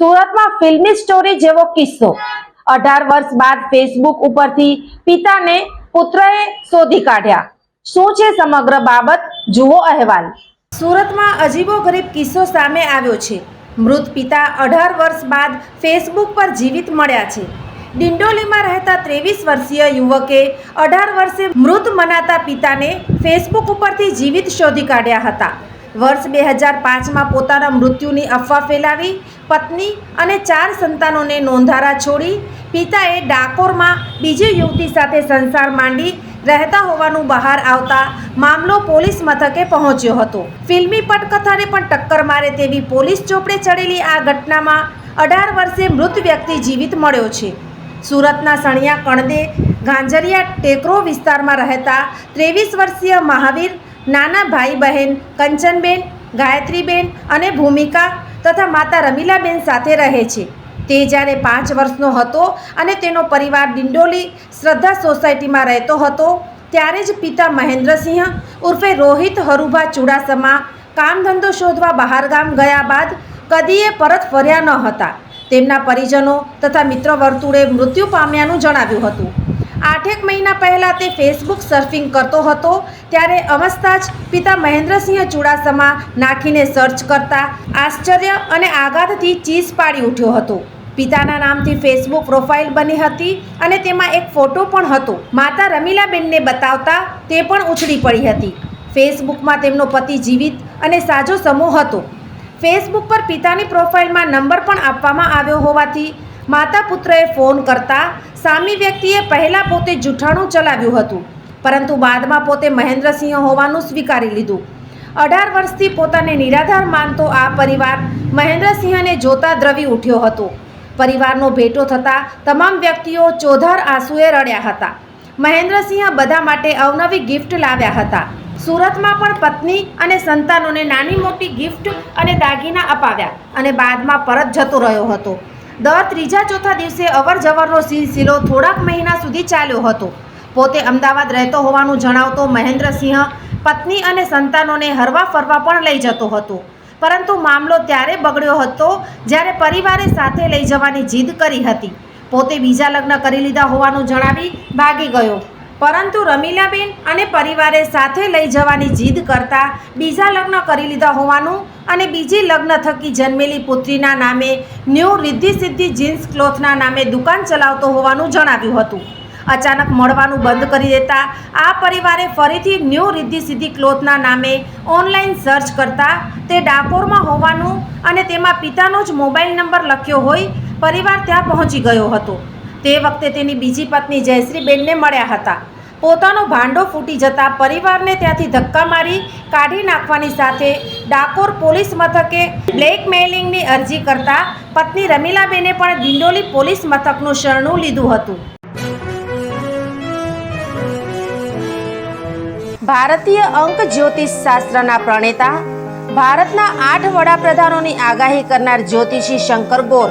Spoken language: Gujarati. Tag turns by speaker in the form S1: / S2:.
S1: સુરતમાં ફિલ્મી સ્ટોરી જેવો કિસ્સો. અઢાર વર્ષ બાદ ફેસબુક ઉપરથી પિતાને પુત્રએ શોધી કાઢ્યા. શું છે સમગ્ર બાબત? જુઓ અહેવાલ. સુરતમાં અજીબો ગરીબ કિસ્સો સામે આવ્યો છે. મૃત પિતા અઢાર વર્ષ બાદ ફેસબુક પર જીવિત મળ્યા છે. ડિંડોલીમાં રહેતા ત્રેવીસ વર્ષીય યુવકે અઢાર વર્ષે મૃત મનાતા પિતાને ફેસબુક ઉપરથી જીવિત શોધી કાઢ્યા હતા. વર્ષ બે હજાર પાંચમાં પોતાના મૃત્યુની અફવા ફેલાવી, પત્ની અને ચાર સંતાનોને નોંધારા છોડી, પિતાએ ડાકોરમાં બીજી યુવતી સાથે સંસાર માંડી, રહેતા હોવાનું બહાર આવતા મામલો પોલીસ મથકે પહોંચ્યો હતો. ફિલ્મી પટકથાને પણ ટક્કર મારે તેવી પોલીસ ચોપડે ચડેલી આ ઘટનામાં અઢાર વર્ષે મૃત વ્યક્તિ જીવિત મળ્યો છે. સુરતના સણિયા કણદે ગાંજરિયા ટેકરો વિસ્તારમાં રહેતા ત્રેવીસ વર્ષીય મહાવીર નાના ભાઈ બહેન કંચનબેન, ગાયત્રીબેન અને ભૂમિકા તથા માતા રમીલાબેન સાથે રહે છે. તે જ્યારે પાંચ વર્ષનો હતો અને તેનો પરિવાર ડિંડોલી શ્રદ્ધા સોસાયટીમાં રહેતો હતો, ત્યારે જ પિતા મહેન્દ્રસિંહ ઉર્ફે રોહિત હરુભા ચુડાસમા કામ ધંધો શોધવા બહારગામ ગયા બાદ કદીએ પરત ફર્યા ન હતા. તેમના પરિજનો તથા મિત્ર વર્તુળે મૃત્યુ પામ્યાનું જણાવ્યું હતું. આઠેક મહિના પહેલાં તે ફેસબુક સર્ફિંગ કરતો હતો, ત્યારે અવસ્થા જ પિતા મહેન્દ્રસિંહ ચુડાસમા નાખીને સર્ચ કરતા આશ્ચર્ય અને આઘાતથી ચીસ પાડી ઉઠ્યો હતો. પિતાના નામથી ફેસબુક પ્રોફાઇલ બની હતી અને તેમાં એક ફોટો પણ હતો. માતા રમીલાબેનને બતાવતા તે પણ ઉછળી પડી હતી. ફેસબુકમાં તેમનો પતિ જીવિત અને સાજો સમૂહ હતો. ફેસબુક પર પિતાની પ્રોફાઇલમાં નંબર પણ આપવામાં આવ્યો હોવાથી માતા પુત્રએ ફોન કરતા સામી વ્યક્તિએ પહેલાં પોતે જૂઠાણું ચલાવ્યું હતું, પરંતુ બાદમાં પોતે મહેન્દ્રસિંહ હોવાનું સ્વીકારી લીધું. અઢાર વર્ષથી પોતાને નિરાધાર માનતો આ પરિવાર મહેન્દ્રસિંહને જોતા દ્રવી ઉઠ્યો હતો. પરિવારનો ભેટો થતાં તમામ વ્યક્તિઓ ચોધાર આંસુએ રડ્યા હતા. મહેન્દ્રસિંહ બધા માટે અવનવી ગિફ્ટ લાવ્યા હતા. સુરતમાં પણ પત્ની અને સંતાનોને નાની મોટી ગિફ્ટ અને દાગીના અપાવ્યા અને બાદમાં પરત જતો રહ્યો હતો. દર ત્રીજા ચોથા દિવસે અવર જવરનો સિલસિલો થોડાક મહિના સુધી ચાલ્યો હતો. પોતે અમદાવાદ રહેતો હોવાનું જણાવતો મહેન્દ્રસિંહ પત્ની અને સંતાનોને હરવા ફરવા પણ લઈ જતો હતો. પરંતુ મામલો ત્યારે બગડ્યો હતો જ્યારે પરિવારે સાથે લઈ જવાની જીદ કરી હતી. પોતે બીજા લગ્ન કરી લીધા હોવાનું જણાવી ભાગી ગયો. પરંતુ રમીલાબેન અને પરિવારે સાથે લઈ જવાની જીદ કરતા બીજા લગ્ન કરી લીધા હોવાનું અને બીજી લગ્ન થકી જન્મેલી પુત્રીના નામે ન્યૂ રિદ્ધિ સિદ્ધિ જીન્સ ક્લોથના નામે દુકાન ચલાવતો હોવાનું જણાવ્યું હતું. અચાનક મળવાનું બંધ કરી દેતા આ પરિવારે ફરીથી ન્યૂ રિદ્ધિ સિદ્ધિ ક્લોથના નામે ઓનલાઈન સર્ચ કરતા તે ડાકોરમાં હોવાનું અને તેમાં પિતાનો જ મોબાઈલ નંબર લખ્યો હોય પરિવાર ત્યાં પહોંચી ગયો હતો. તે વખતે તેની બીજી પત્ની જયશ્રીબેનને મળ્યા હતા. પોતાનો ભાંડો ફૂટી જતા પરિવારને ત્યાંથી ધક્કા મારી કાઢી નાખવાની સાથે ડાકોર પોલીસ મથકે બ્લેકમેલિંગની અરજી કરતા પત્ની રમીલાબેને પણ દિંડોલી પોલીસ મથકનું શરણું લીધું હતું. ભારતીય અંક જ્યોતિષ શાસ્ત્રના પ્રણેતા, ભારતના આઠ વડાપ્રધાનોની આગાહી કરનાર જ્યોતિષી શંકર ગોર